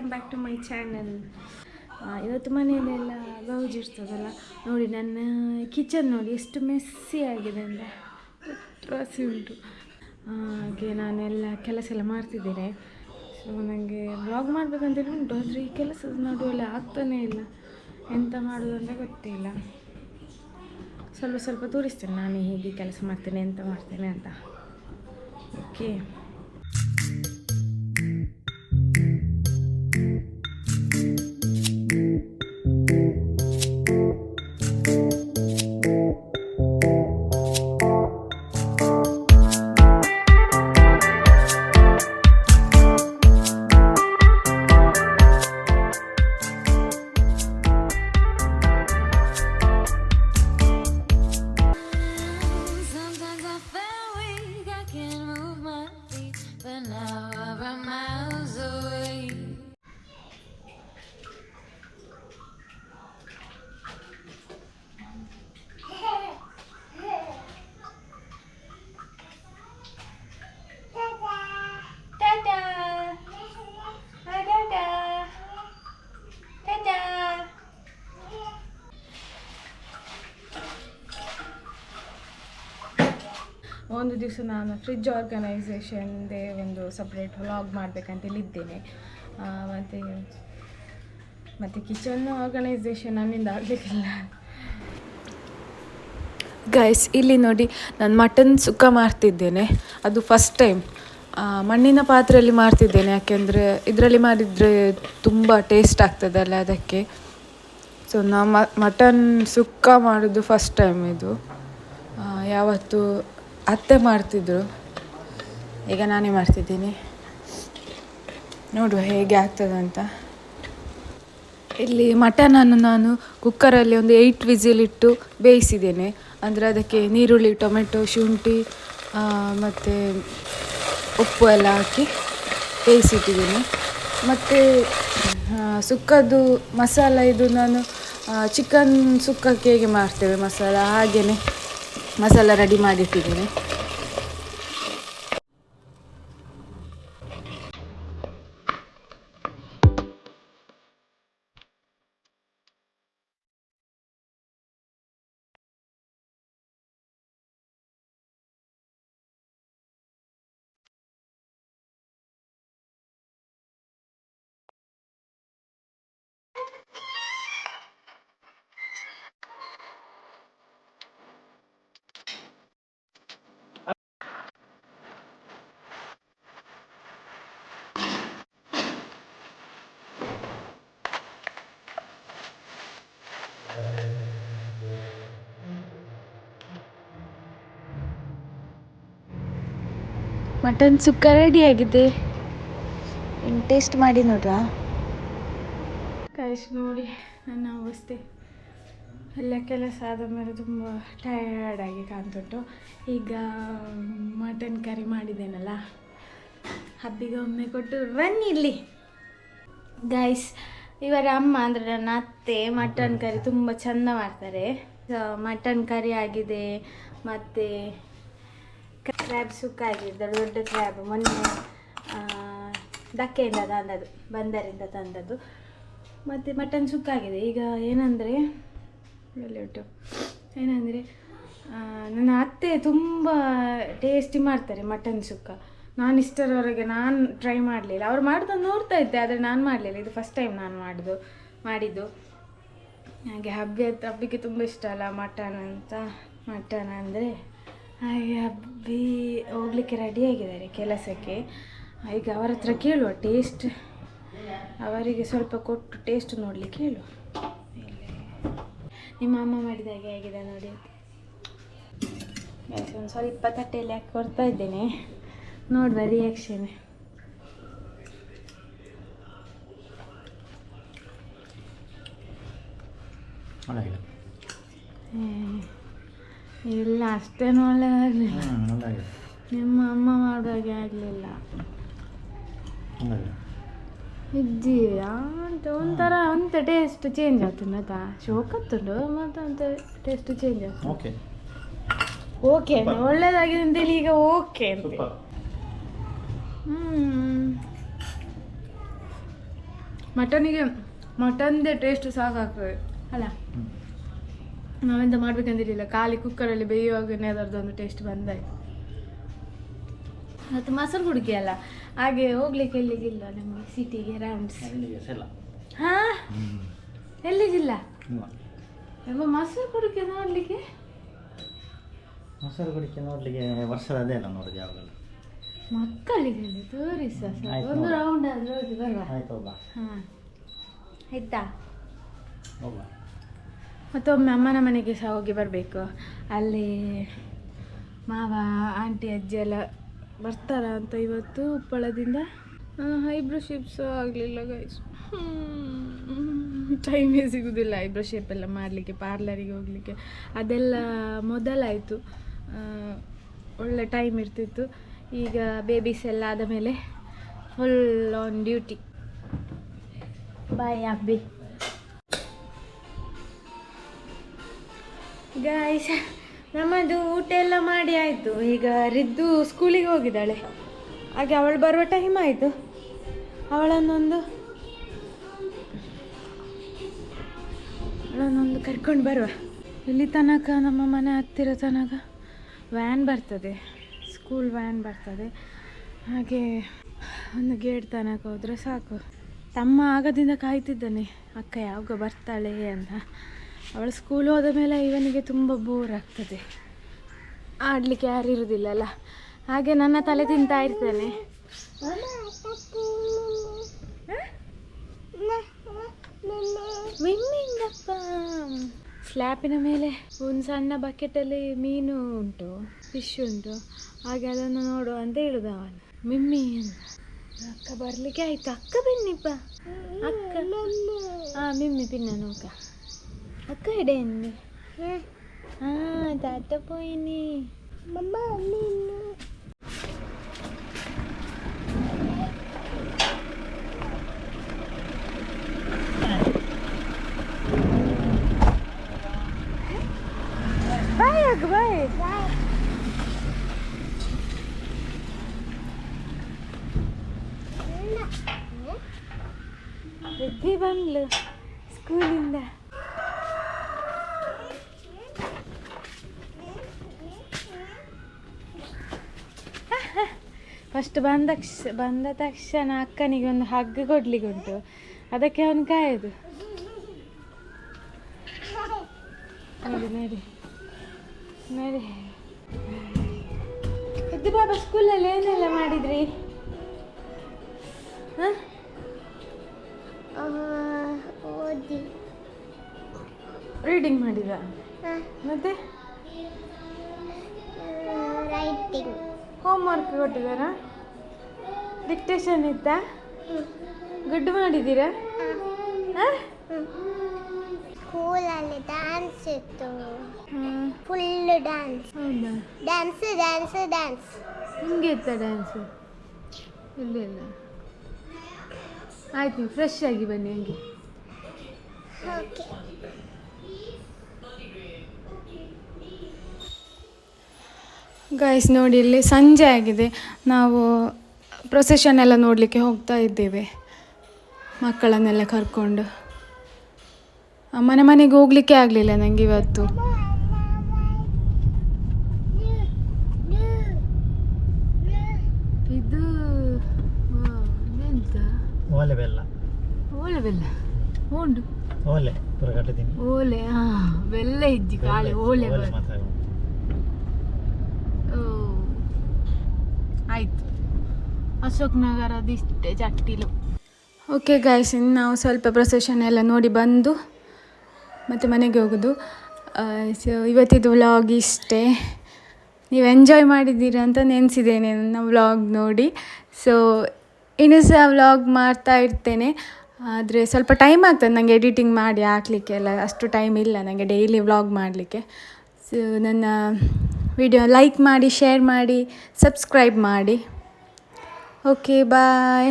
Welcome back to my channel ಇವತ್ತು ಮನೆಯಲ್ಲೆಲ್ಲ ಗೌಜ್ ಇರ್ತದಲ್ಲ, ನೋಡಿ ನನ್ನ ಕಿಚನ್ ನೋಡಿ ಎಷ್ಟು ಮೆಸ್ಸಿ ಆಗಿದೆ ಅಂದರೆ ತ್ರಾಸಿ ಉಂಟು. ಹಾಗೆ ನಾನೆಲ್ಲ ಕೆಲಸ ಎಲ್ಲ ಮಾಡ್ತಿದ್ದೇನೆ. ಸೊ ನನಗೆ ಬ್ಲಾಗ್ ಮಾಡಬೇಕಂತೇಳಿ ಉಂಟು, ಆದರೆ ಈ ಕೆಲಸದ ನಡುವೆಲ್ಲ ಆಗ್ತಾನೇ ಇಲ್ಲ. ಎಂತ ಮಾಡೋದು ಅಂತ ಗೊತ್ತಿಲ್ಲ ಸ್ವಲ್ಪ ಸ್ವಲ್ಪ ತೋರಿಸ್ತೇನೆ, ನಾನು ಹೇಗೆ ಕೆಲಸ ಮಾಡ್ತೇನೆ, ಎಂತ ಮಾಡ್ತೇನೆ ಅಂತ. ಓಕೆ ದಿವಸ ನಾನು ಫ್ರಿಜ್ ಆರ್ಗನೈಸೇಷನ್ದೇ ಒಂದು ಸಪ್ರೇಟ್ ವ್ಲಾಗ್ ಮಾಡಬೇಕಂತೇಳಿದ್ದೇನೆ ಮತ್ತು ಮತ್ತು ಕಿಚನ್ ಆರ್ಗನೈಸೇಷನ್ ನನ್ನಿಂದ ಆಗಲಿಕ್ಕಿಲ್ಲ ಗೈಸ್ ಇಲ್ಲಿ ನೋಡಿ, ನಾನು ಮಟನ್ ಸುಕ್ಕ ಮಾಡ್ತಿದ್ದೇನೆ ಅದು ಫಸ್ಟ್ ಟೈಮ್ ಮಣ್ಣಿನ ಪಾತ್ರೆಯಲ್ಲಿ ಮಾಡ್ತಿದ್ದೇನೆ ಯಾಕೆಂದರೆ ಇದರಲ್ಲಿ ಮಾಡಿದರೆ ತುಂಬ ಟೇಸ್ಟ್ ಆಗ್ತದಲ್ಲ ಅದಕ್ಕೆ. ಸೊ ನಾ ಮಟನ್ ಸುಕ್ಕ ಮಾಡೋದು ಫಸ್ಟ್ ಟೈಮ್ ಇದು. ಯಾವತ್ತು ಅತ್ತೆ ಮಾಡ್ತಿದ್ರು. ಈಗ ನಾನೇ ಮಾಡ್ತಿದ್ದೀನಿ. ನೋಡುವ ಹೇಗೆ ಆಗ್ತದಂತ ಇಲ್ಲಿ ಮಟನನ್ನು ನಾನು ಕುಕ್ಕರಲ್ಲಿ ಒಂದು ಏಯ್ಟ್ ವಿಸಿಲ್ ಇಟ್ಟು ಬೇಯಿಸಿದ್ದೇನೆ. ಅಂದರೆ ಅದಕ್ಕೆ ನೀರುಳ್ಳಿ ಟೊಮೆಟೊ, ಶುಂಠಿ ಮತ್ತು ಉಪ್ಪು ಎಲ್ಲ ಹಾಕಿ ಬೇಯಿಸಿಟ್ಟಿದ್ದೀನಿ. ಮತ್ತು ಸುಕ್ಕದ್ದು ಮಸಾಲ ಇದು ನಾನು ಚಿಕನ್ ಸುಕ್ಕಕ್ಕೆ ಹೇಗೆ ಮಾಡ್ತೇವೆ ಮಸಾಲ? ಹಾಗೆಯೇ ಮಸಾಲ ರೆಡಿ ಮಾಡಿಟ್ಟಿದ್ದೀನಿ. ಮಟನ್ ಸುಕ್ಕ ರೆಡಿ ಆಗಿದೆ. ಇನ್ನು ಟೇಸ್ಟ್ ಮಾಡಿ ನೋಡ್ರಾ ಕಾಯಿಸ್ ನೋಡಿ ನನ್ನ ಅವಸ್ಥೆ. ಎಲ್ಲ ಕೆಲಸ ಆದ ಮೇಲೆ ತುಂಬ ಟಯರ್ಡ್ ಆಗಿ ಕಾಣ್ತುಂಟು. ಈಗ ಮಟನ್ ಕರಿ ಮಾಡಿದ್ದೇನಲ್ಲ ಹಬ್ಬಿಗೆ ಒಮ್ಮೆ ಕೊಟ್ಟು ಬನ್ನಿ ಇಲ್ಲಿ. ಗೈಸ್ ಇವರ ಅಮ್ಮ ಅಂದರೆ ನನ್ನ ಅತ್ತೆ ಮಟನ್ ಕರಿ ತುಂಬ ಚೆಂದ ಮಾಡ್ತಾರೆ. ಮಟನ್ ಕರಿ ಆಗಿದೆ ಮತ್ತು ಕ್ರ್ಯಾಬ್ ಸುಕ್ಕ ಆಗಿದೆ ದೊಡ್ಡ ಕ್ರ್ಯಾಬ್ ಮೊನ್ನೆ ಧಕ್ಕೆಯಿಂದ ತಂದದ್ದು, ಬಂದರಿಂದ ತಂದದ್ದು. ಮತ್ತು ಮಟನ್ ಸುಕ್ಕಾಗಿದೆ ಈಗ ಏನಂದರೆ ಒಟ್ಟು ಏನಂದರೆ ನನ್ನ ಅತ್ತೆ ತುಂಬ ಟೇಸ್ಟಿ ಮಾಡ್ತಾರೆ ಮಟನ್ ಸುಕ್ಕ. ನಾನು ಇಷ್ಟರವರೆಗೆ ನಾನು ಟ್ರೈ ಮಾಡಲಿಲ್ಲ. ಅವ್ರು ಮಾಡೋದನ್ನು ನೋಡ್ತಾ ಇದ್ದೆ, ಆದರೆ ನಾನು ಮಾಡಲಿಲ್ಲ. ಇದು ಫಸ್ಟ್ ಟೈಮ್ ನಾನು ಮಾಡಿದ್ದು ಮಾಡಿದ್ದು. ಹಾಗೆ ಹಬ್ಬಿ, ಹಬ್ಬಕ್ಕೆ ತುಂಬ ಇಷ್ಟ ಅಲ್ಲ ಮಟನ್ ಅಂತ. ಮಟನ್ ಅಂದರೆ ಹಾಗೆ ಹಬ್ಬಿ ಹೋಗ್ಲಿಕ್ಕೆ ರೆಡಿ ಆಗಿದ್ದಾರೆ ಕೆಲಸಕ್ಕೆ. ಈಗ ಅವರ ಹತ್ರ ಕೇಳುವ ಟೇಸ್ಟ್ ಅವರಿಗೆ ಸ್ವಲ್ಪ ಕೊಟ್ಟು ಟೇಸ್ಟ್ ನೋಡಲಿಕ್ಕೆ ಹೇಳುವ ನಿಮ್ಮ ಅಮ್ಮ ಮಾಡಿದಾಗೆ ಆಗಿದೆ ನೋಡಿ. ಒಂದು ಸ್ವಲ್ಪ ತಟ್ಟೆಯಲ್ಲಿ ಹಾಕಿ ಕೊಡ್ತಾ ಇದ್ದೇನೆ. ನೋಡುವ ರಿಯಾಕ್ಷನ್ ಒಳ್ಳೆಗಿದೆ ಇಲ್ಲ ಅಷ್ಟೇನು ಒಳ್ಳೆಗಿದೆ ನಿಮ್ಮ ಅಮ್ಮ ಮಾಡುವಾಗೆ ಆಗಲಿಲ್ಲ. ಇದ್ದೀಯಾ? ಅಂತ ಒಂಥರ ಅಂತ ಟೇಸ್ಟ್ ಚೇಂಜ್ ಆಗ್ತದೆ ಆಯ್ತಾ ಶೋಕತ್ತುಂಡು ಮತ್ತು ಅಂತ ಟೇಸ್ಟ್ ಚೇಂಜ್ ಆಗ್ತದೆ ಓಕೆ ಓಕೆ ಒಳ್ಳೇದಾಗಿದೆ ಅಂತೇಳಿ ಈಗ ಓಕೆ ಅಂತ ಮಟನಿಗೆ ಮಟನ್ದೇ ಟೇಸ್ಟ್ ಸಾಕಾಗ್ತದೆ. ಅಲ್ಲ? ನಾವೆಂತ ಮಾಡ್ಬೇಕಂದಿರಲಿಲ್ಲ. ಖಾಲಿ ಕುಕ್ಕರಲ್ಲಿ ಬೇಯುವಾಗನೇ ಅದರದ್ದೊಂದು ಟೇಸ್ಟ್ ಬಂದಾಯ್ತು. ಮತ್ತು ಮೊಸರು ಹುಡುಗಿ ಅಲ್ಲ. ಹಾಗೆ ಹೋಗ್ಲಿಕ್ಕೆ ಎಲ್ಲಿಗಿಲ್ಲ ನಮಗೆ ಸಿಟಿಗೆ ರೌಂಡ್ಸ್ ಹಾ? ಎಲ್ಲಿಗಿಲ್ಲ? ಎಂಬ ಮೊಸರು ಕುಡಿಕೆ ನೋಡ್ಲಿಕ್ಕೆ? ಮೊಸರು ಕುಡಿಕೆ ನೋಡ್ಲಿಕ್ಕೆ ವರ್ಷದ ಅದೇ ಅಲ್ಲ ನೋಡಿದ ಯಾವಾಗಲೂ. ಮಕ್ಕಳಿಗೆ ತೋರಿಸ ಒಂದು. ರೌಂಡ್ ಆದ್ರೆ ಹೋಗಿ ಬರುವ. ಆಯ್ತು ಹೋಗ್ಬಾ ಹಾ ಆಯ್ತಾ ಹೋಗ್ಬಾ ಮತ್ತೊಮ್ಮೆ ಅಮ್ಮನ ಮನೆಗೆ ಸಹ ಹೋಗಿ ಬರಬೇಕು. ಅಲ್ಲಿ ಮಾವ, ಆಂಟಿ, ಅಜ್ಜಿ ಎಲ್ಲ ಬರ್ತಾರ ಅಂತ ಇವತ್ತು ಉಪ್ಪಳದಿಂದ. ಐಬ್ರೋ ಶೇಪ್ಸ್ ಆಗಲಿಲ್ಲ ಗೈಸ್ ಟೈಮೇ ಸಿಗುವುದಿಲ್ಲ ಐಬ್ರೋ ಶೇಪ್ ಎಲ್ಲ ಮಾಡಲಿಕ್ಕೆ ಪಾರ್ಲರಿಗೆ ಹೋಗಲಿಕ್ಕೆ. ಅದೆಲ್ಲ ಮೊದಲಾಯಿತು. ಒಳ್ಳೆ ಟೈಮ್ ಇರ್ತಿತ್ತು. ಈಗ ಬೇಬೀಸ್ ಎಲ್ಲ ಆದ ಮೇಲೆ ಫುಲ್ ಆನ್ ಡ್ಯೂಟಿ ಬಾಯ್ ಅಬ್ಬಿ. ಗಾಯ್ಸ್ ನಮ್ಮದು ಊಟ ಎಲ್ಲ ಮಾಡಿ ಆಯಿತು. ಈಗ ರಿದ್ದು ಸ್ಕೂಲಿಗೆ ಹೋಗಿದ್ದಾಳೆ. ಹಾಗೆ ಅವಳು ಬರುವ ಟೈಮ್ ಆಯಿತು. ಅವಳನ್ನೊಂದು ಅವಳನ್ನೊಂದು ಕರ್ಕೊಂಡು ಬರುವ. ಇಲ್ಲಿ ತನಕ ನಮ್ಮ ಮನೆ ಹತ್ತಿರ ತನಕ ವ್ಯಾನ್ ಬರ್ತದೆ. ಸ್ಕೂಲ್ ವ್ಯಾನ್ ಬರ್ತದೆ. ಹಾಗೆ ಒಂದು ಗೇಟ್ ತನಕ ಹೋದರೆ ಸಾಕು. ತಮ್ಮ ಆಗದಿಂದ ಕಾಯ್ತಿದ್ದಾನೆ. ಅಕ್ಕ ಯಾವಾಗ ಬರ್ತಾಳೆ ಅಂತ. ಅವಳು ಸ್ಕೂಲ್ ಹೋದ ಮೇಲೆ ಇವನಿಗೆ ತುಂಬ ಬೋರ್ ಆಗ್ತದೆ. ಆಡಲಿಕ್ಕೆ ಯಾರು ಇರುವುದಿಲ್ಲಲ್ಲ ಹಾಗೆ ನನ್ನ ತಲೆ ತಿಂತಾ ಇರ್ತಾನೆ. ಸ್ಲ್ಯಾಪಿನ ಮೇಲೆ ಒಂದು ಸಣ್ಣ ಬಕೆಟಲ್ಲಿ ಮೀನು ಉಂಟು ಫಿಶ್ ಉಂಟು. ಹಾಗೆ ಅದನ್ನು ನೋಡು ಅಂತ ಹೇಳುದು ಅವನು. ಮಿಮ್ಮಿ ಅಂತ ಅಕ್ಕ ಬರ್ಲಿಕ್ಕೆ ಆಯ್ತು. ಅಕ್ಕ ಬನ್ನಿಪ್ಪ ಅಕ್ಕ ಹಾ ಮಿಮ್ಮಿ ಪಿನ್ನ ನೋಕ ಅಕ್ಕ ಇಡೆ ಎನ್ನಿ ಹಾ ತಾತ ಪೋಯಿನಿ ಬಾಯ್ ಅಕ್ಕ ಬಾಯ್ ರಿದ್ದಿ ಬಂದ್ಲು ಸ್ಕೂಲಿಂದ ಫಸ್ಟ್ ಬಂದ ಬಂದ ತಕ್ಷಣ ಅಕ್ಕನಿಗೆ ಒಂದು ಹಗ್ಗ ಕೊಡ್ಲಿಕ್ಕೆ ಉಂಟು. ಅದಕ್ಕೆ ಅವನು ಕಾಯೋದು. ನೋಡಿ ನೋಡಿ ನೋಡಿ. ಎದ್ದು ಬಾಬಾ ಸ್ಕೂಲಲ್ಲಿ ಏನೆಲ್ಲ ಮಾಡಿದ್ರಿ? ಹಾಂ? ಓದಿ ರೀಡಿಂಗ್ ಮಾಡಿದ ಮತ್ತೆ? ಹೋಮ್ ವರ್ಕ್ ಕೊಟ್ಟಿದ್ದಾರಾ? ಡಿಕ್ಟೇಷನ್ ಇತ್ತಾ? ಗುಡ್ ಮಾಡಿದ್ದೀರಾ? ಹಾಂ? ಸ್ಕೂಲಲ್ಲಿ ಡ್ಯಾನ್ಸ್ ಇತ್ತು. ಫುಲ್ ಡ್ಯಾನ್ಸ್ ಹೌದಾ? ಡ್ಯಾನ್ಸ್ ಡ್ಯಾನ್ಸ್ ಡ್ಯಾನ್ಸ್ ಹಿಂಗೆ ಇತ್ತ ಡ್ಯಾನ್ಸು ಇಲ್ಲ ಇಲ್ಲ. ಆಯ್ತು ನೀವು ಫ್ರೆಶ್ ಆಗಿ ಬನ್ನಿ ಹಂಗೆ. ಓಕೆ ಗೈಸ್ ನೋಡಿ ಇಲ್ಲಿ ಸಂಜೆ ಆಗಿದೆ. ನಾವು ಪ್ರೊಸೆಷನ್ ಎಲ್ಲ ನೋಡಲಿಕ್ಕೆ ಹೋಗ್ತಾ ಇದ್ದೇವೆ. ಮಕ್ಕಳನ್ನೆಲ್ಲ ಕರ್ಕೊಂಡು. ಮನೆ ಮನೆಗೆ ಹೋಗಲಿಕ್ಕೆ ಆಗಲಿಲ್ಲ ನನಗೆ ಇವತ್ತು. ಇದು ಓಲೆ ಓಲೆ ಬೆಲ್ಲ. ಓಲೆ ಬೆಲ್ಲ? ಉಂಡು ಓಲೆ ಓಲೆ ಹಾಂ ಬೆಲ್ಲ ಇಜ್ಜಿ ಕಾಳೆ ಓಲೆ ಓಲೆ ಬರ್ತದೆ. ಮಾತ್ರ ಓ. ಆಯ್ತು ಅಶೋಕ್ ನಗರದ ಇಷ್ಟೇ ಜಟ್ಟಿಲು. ಓಕೆ ಗಾಯ್ಸ್ ಇನ್ನು ನಾವು ಸ್ವಲ್ಪ ಪ್ರೊಸೆಷನ್ ಎಲ್ಲ ನೋಡಿ ಬಂದು ಮತ್ತು ಮನೆಗೆ ಹೋಗೋದು. ಸೊ ಇವತ್ತಿದ್ದು ವ್ಲಾಗ್ ಇಷ್ಟೇ. ನೀವು ಎಂಜಾಯ್ ಮಾಡಿದ್ದೀರಾ ಅಂತ ನೆನೆಸಿದ್ದೇನೆ ನನ್ನ ವ್ಲಾಗ್ ನೋಡಿ. ಸೊ ಇನ್ನು ಸಹ ವ್ಲಾಗ್ ಮಾಡ್ತಾ ಇರ್ತೇನೆ. ಆದರೆ ಸ್ವಲ್ಪ ಟೈಮ್ ಆಗ್ತದೆ ನನಗೆ ಎಡಿಟಿಂಗ್ ಮಾಡಿ ಹಾಕ್ಲಿಕ್ಕೆ ಎಲ್ಲ. ಅಷ್ಟು ಟೈಮ್ ಇಲ್ಲ ನನಗೆ ಡೈಲಿ ವ್ಲಾಗ್ ಮಾಡಲಿಕ್ಕೆ. ಸೊ ನನ್ನ ವಿಡಿಯೋ ಲೈಕ್ ಮಾಡಿ ಶೇರ್ ಮಾಡಿ ಸಬ್ಸ್ಕ್ರೈಬ್ ಮಾಡಿ. Okay bye